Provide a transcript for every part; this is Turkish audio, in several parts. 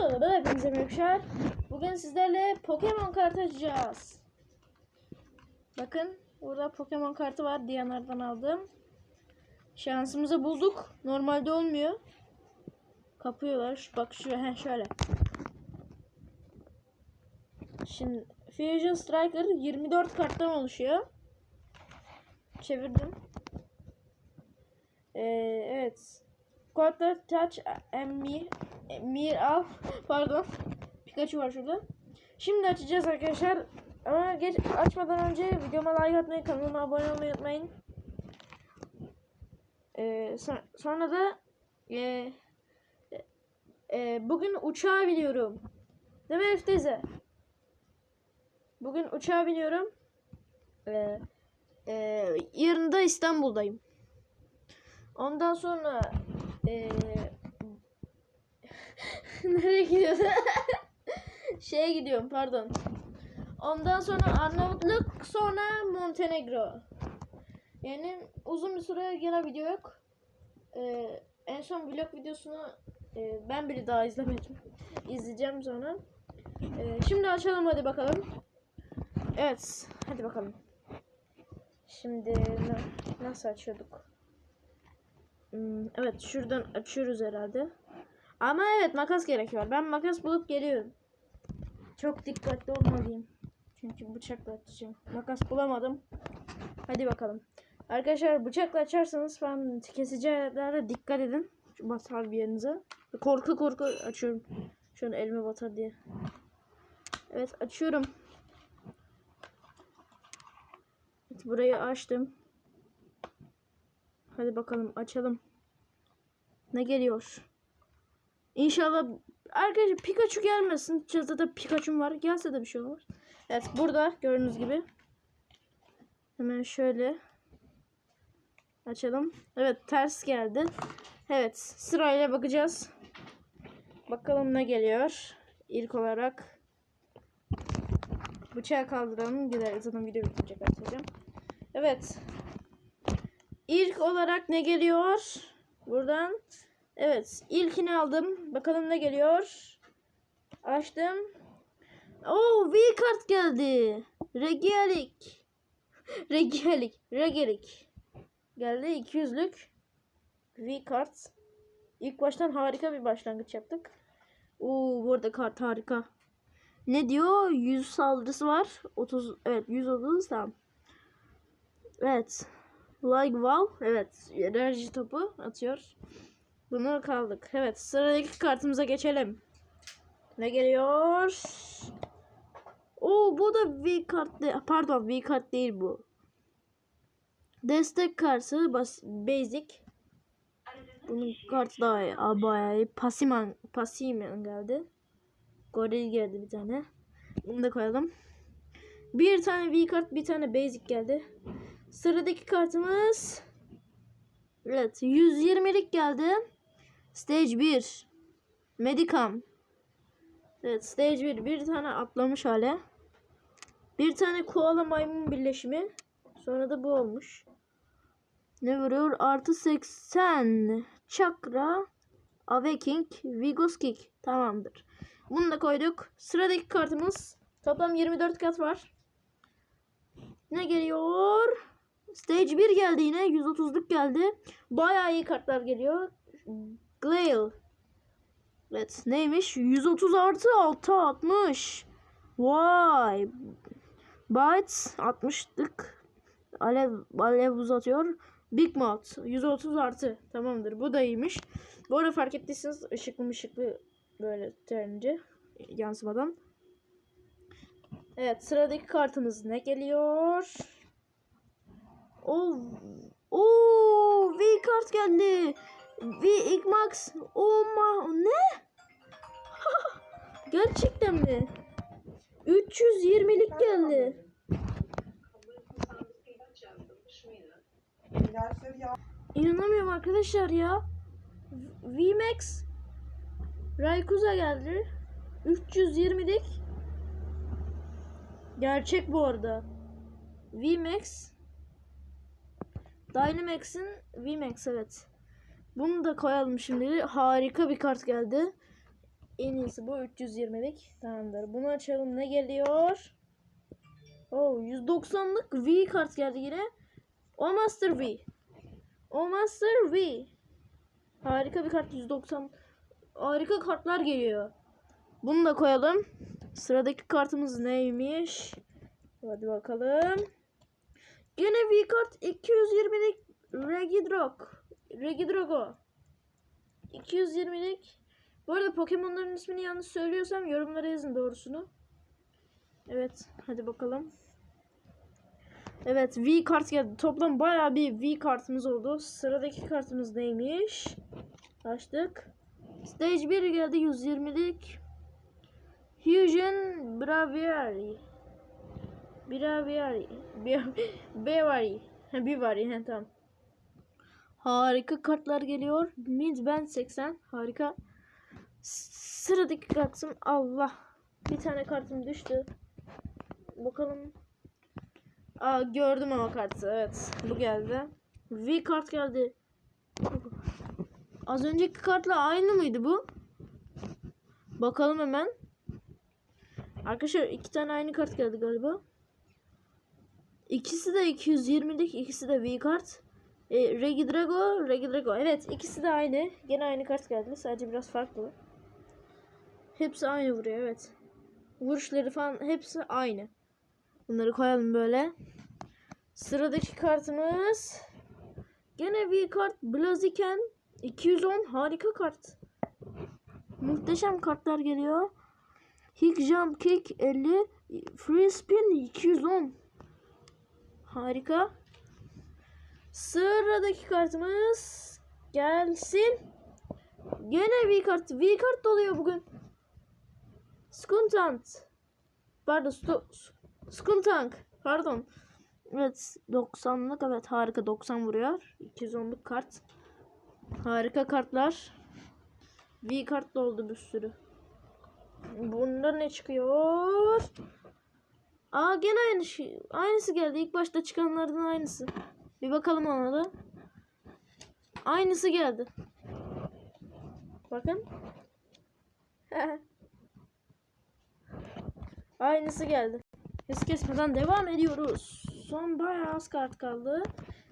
Merhaba hepinize merhabalar. Bugün sizlerle Pokemon kartı açacağız. Bakın burada Pokemon kartı var. Diyanar'dan aldım. Şansımızı bulduk. Normalde olmuyor. Kapıyorlar. Şu- Bak şu he şöyle. Şimdi Fusion Striker 24 karttan oluşuyor. Çevirdim. Ee, evet. Quarter Touch and Me Mir al. Pardon. Pikachu var şurada. Şimdi açacağız arkadaşlar. Ama geç açmadan önce videoma like atmayı, kanalıma abone olmayı unutmayın. Ee, so- sonra da e, e, bugün uçağa biniyorum. Değil mi Elif? Bugün uçağa biniyorum. Ee, e, yarın da İstanbul'dayım. Ondan sonra e, nereye gidiyorsun? Şeye gidiyorum pardon. Ondan sonra Arnavutluk sonra Montenegro. Yani uzun bir süre gene video yok. Ee, en son vlog videosunu e, ben bile daha izlemedim. İzleyeceğim sonra. Ee, şimdi açalım hadi bakalım. Evet hadi bakalım. Şimdi na- nasıl açıyorduk? Hmm, evet şuradan açıyoruz herhalde. Ama evet makas gerekiyor. Ben makas bulup geliyorum. Çok dikkatli olmalıyım. Çünkü bıçakla açacağım. Makas bulamadım. Hadi bakalım. Arkadaşlar bıçakla açarsanız falan kesici aletlere dikkat edin. Şu batar bir yerinize. Korku korku açıyorum. Şu an elime batar diye. Evet açıyorum. Evet, burayı açtım. Hadi bakalım açalım. Ne geliyor? İnşallah arkadaşlar Pikachu gelmesin. Çatıda Pikachu'm var. Gelse de bir şey olmaz. Evet burada gördüğünüz gibi. Hemen şöyle açalım. Evet ters geldi. Evet sırayla bakacağız. Bakalım ne geliyor. İlk olarak bıçağı kaldıralım. Gider zaten video bitecek açacağım. Evet. İlk olarak ne geliyor? Buradan. Evet. ilkini aldım. Bakalım ne geliyor. Açtım. Oo V kart geldi. Regialik. Regialik. Regialik. Geldi 200'lük. V kart. İlk baştan harika bir başlangıç yaptık. Oo bu arada kart harika. Ne diyor? 100 saldırısı var. 30 evet 130 tamam. Evet. Like wow. Evet. Enerji topu atıyor. Bunu kaldık. Evet. Sıradaki kartımıza geçelim. Ne geliyor? Oo bu da V kart de- pardon V kart değil bu. Destek kartı bas basic. Bunun kartı. Aa, bayağı. Pasiman, Pasiman geldi. Goril geldi bir tane. Bunu da koyalım. Bir tane V kart, bir tane basic geldi. Sıradaki kartımız Evet 120'lik geldi. Stage 1 Medicam Evet stage 1 bir tane atlamış hale. Bir tane koala maymun birleşimi. Sonra da bu olmuş. Ne vuruyor? Artı 80 Çakra Awaking Vigos Kick. Tamamdır. Bunu da koyduk. Sıradaki kartımız toplam 24 kat var. Ne geliyor? Stage 1 geldi yine. 130'luk geldi. Bayağı iyi kartlar geliyor. Gale. Evet neymiş? 130 artı 6 60. Vay. Bite 60'lık. Alev, alev uzatıyor. Big Mouth 130 artı. Tamamdır. Bu da iyiymiş. Bu arada fark ettiyseniz ışıklı ışıklı böyle terince yansımadan. Evet sıradaki kartımız ne geliyor? Oo, oo V kart geldi. V ilk max. Ma ne? Gerçekten mi? 320'lik geldi. İnanamıyorum arkadaşlar ya. VMAX Raykuza geldi. 320'lik. Gerçek bu arada. VMAX Dynamax'in VMAX evet. Bunu da koyalım şimdi. Harika bir kart geldi. En iyisi bu 320'lik. Tamamdır. Bunu açalım. Ne geliyor? Oh 190'lık V kart geldi yine. O Master V. O Master V. Harika bir kart 190. Harika kartlar geliyor. Bunu da koyalım. Sıradaki kartımız neymiş? Hadi bakalım. Gene V kart 220'lik Regidrog. Regidrago. 220'lik. Bu arada Pokemon'ların ismini yanlış söylüyorsam yorumlara yazın doğrusunu. Evet, hadi bakalım. Evet, V kart geldi. Toplam bayağı bir V kartımız oldu. Sıradaki kartımız neymiş? Açtık. Stage 1 geldi 120'lik. Fusion Braviary. Braviary. Braviary. Braviary. Ha, tamam. Harika kartlar geliyor. Mid Band 80. Harika. Sıradaki kartım Allah. Bir tane kartım düştü. Bakalım. Aa gördüm ama kartı. Evet. Bu geldi. V kart geldi. Az önceki kartla aynı mıydı bu? Bakalım hemen. Arkadaşlar iki tane aynı kart geldi galiba. İkisi de 220'lik, ikisi de V kart. E, Regidrago, Regidrago. Evet, ikisi de aynı. Gene aynı kart geldi. Sadece biraz farklı. Hepsi aynı vuruyor, evet. Vuruşları falan hepsi aynı. Bunları koyalım böyle. Sıradaki kartımız gene V kart Blaziken 210 harika kart. Muhteşem kartlar geliyor. Hick Jump Kick 50 Free Spin 210 Harika. Sıradaki kartımız gelsin. Gene V kart. V kart doluyor bugün. Skuntant. Pardon. Sto Skuntank. Pardon. Evet 90'lık evet harika 90 vuruyor. 210'luk kart. Harika kartlar. V kart doldu bir sürü. Bunda ne çıkıyor? Aa gene aynı şey. Aynısı geldi. İlk başta çıkanlardan aynısı. Bir bakalım ona da. Aynısı geldi. Bakın. aynısı geldi. Hız kesmeden devam ediyoruz. Son bayağı az kart kaldı.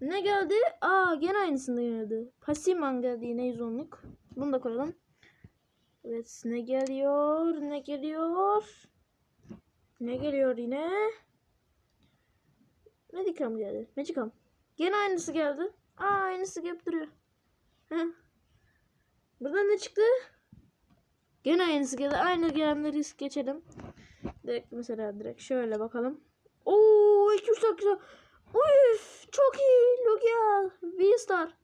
Ne geldi? Aa gene aynısında geldi. Pasiman geldi yine 110'luk. Bunu da koyalım. Evet ne geliyor? Ne geliyor? Ne geliyor yine? Medicam geldi. Magicam. Gene aynısı geldi. Aa aynısı gelip duruyor. Buradan ne çıktı? Gene aynısı geldi. Aynı gelenleri geçelim. Direkt mesela direkt şöyle bakalım. Oo 2 3 güzel. Uf çok iyi. Lugia. V-Star.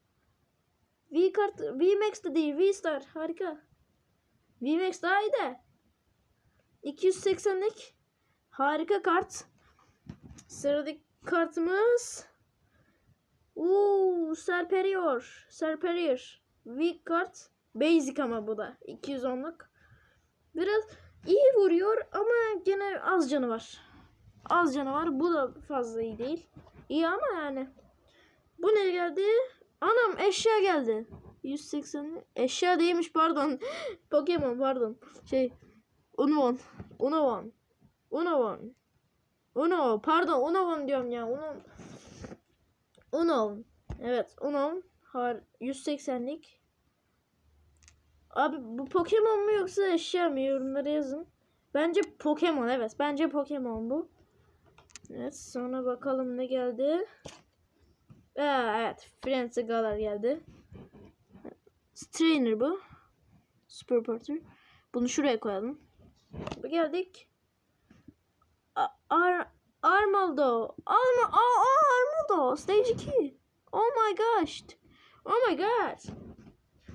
V kart V Max de değil. V-Star. Harika. V Max daha iyi de. 280'lik harika kart. Sıradaki kartımız Uuu Serperior. Serperior. Weak kart. Basic ama bu da. 210'luk. Biraz iyi vuruyor ama gene az canı var. Az canı var. Bu da fazla iyi değil. İyi ama yani. Bu ne geldi? Anam eşya geldi. 180 eşya değilmiş pardon. Pokemon pardon. Şey Unavon. Unavon. Unavon. Uno pardon Unavon diyorum ya. Uno Uno. Evet Uno. Har 180'lik. Abi bu Pokemon mu yoksa eşya mı yorumlara yazın. Bence Pokemon evet. Bence Pokemon bu. Evet sonra bakalım ne geldi. Aa, evet Frenzy Galar geldi. Strainer bu. Super Porter. Bunu şuraya koyalım. Bu geldik. Ar Armaldo. Arma Aa, aa, Armaldo. Stage 2. Oh my gosh. Oh my god.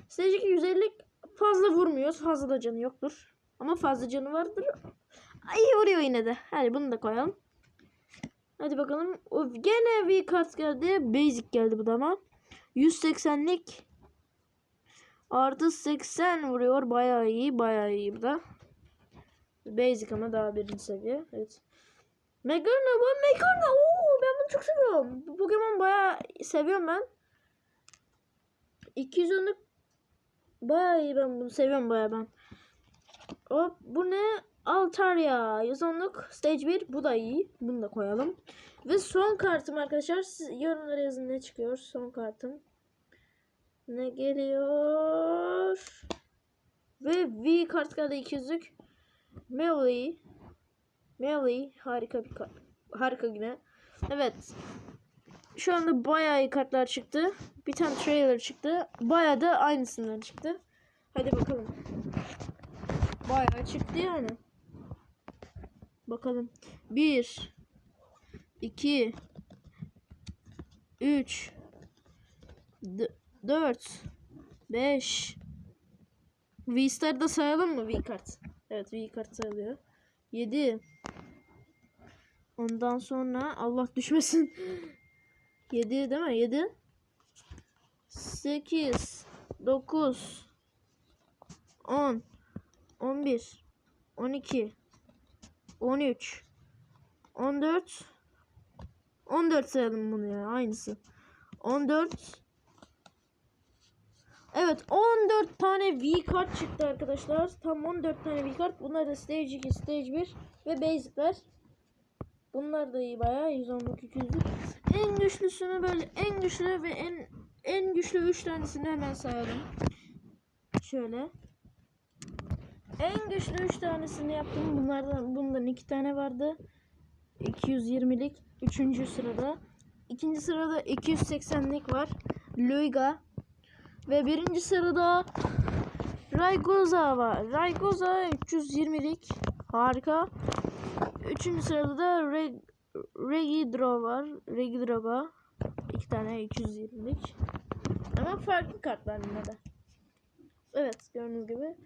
Stage 2 150 fazla vurmuyor. Fazla da canı yoktur. Ama fazla canı vardır. İyi vuruyor yine de. Hadi bunu da koyalım. Hadi bakalım. Of, gene bir kart geldi. Basic geldi bu da ama. 180'lik. Artı 80 vuruyor. Bayağı iyi. Bayağı iyi bu da. Basic ama daha birinci seviye. Evet. Megarna bu Megarna. Oo, ben bunu çok seviyorum. Pokemon bayağı seviyorum ben. 210'luk bayağı iyi ben bunu seviyorum bayağı ben. Hop bu ne? Altaria. 110'luk stage 1. Bu da iyi. Bunu da koyalım. Ve son kartım arkadaşlar. Siz yorumlara yazın ne çıkıyor. Son kartım. Ne geliyor? Ve V kart geldi 200'lük. Melee. Melee. Harika bir kart. Harika yine. Evet. Şu anda bayağı iyi kartlar çıktı. Bir tane trailer çıktı. Bayağı da aynısından çıktı. Hadi bakalım. Bayağı çıktı yani. Bakalım. 1 2 3 4 5 V-Star'ı da sayalım mı V-Kart? Evet V-Kart sayılıyor. 7 Ondan sonra Allah düşmesin. 7 değil mi? 7 8 9 10 11 12 13 14 14 sayalım bunu ya aynısı. 14 Evet 14 tane V kart çıktı arkadaşlar. Tam 14 tane V kart. Bunlar da stage 2, stage 1 ve basic'ler. Bunlar da iyi bayağı 110'luk 200'lük. En güçlüsünü böyle en güçlü ve en en güçlü 3 tanesini hemen sayalım. Şöyle. En güçlü 3 tanesini yaptım. Bunlardan bundan 2 tane vardı. 220'lik 3. sırada. İkinci sırada 280'lik var. Luiga. Ve birinci sırada Raygoza var. Raygoza 320'lik. Harika. Üçüncü sırada da Reg Regidro var. Regidroga. iki tane 220'lik. Ama farklı kartlar yine de. Evet gördüğünüz gibi.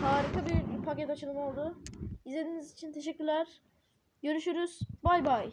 Harika bir paket açılımı oldu. İzlediğiniz için teşekkürler. Görüşürüz. Bay bay.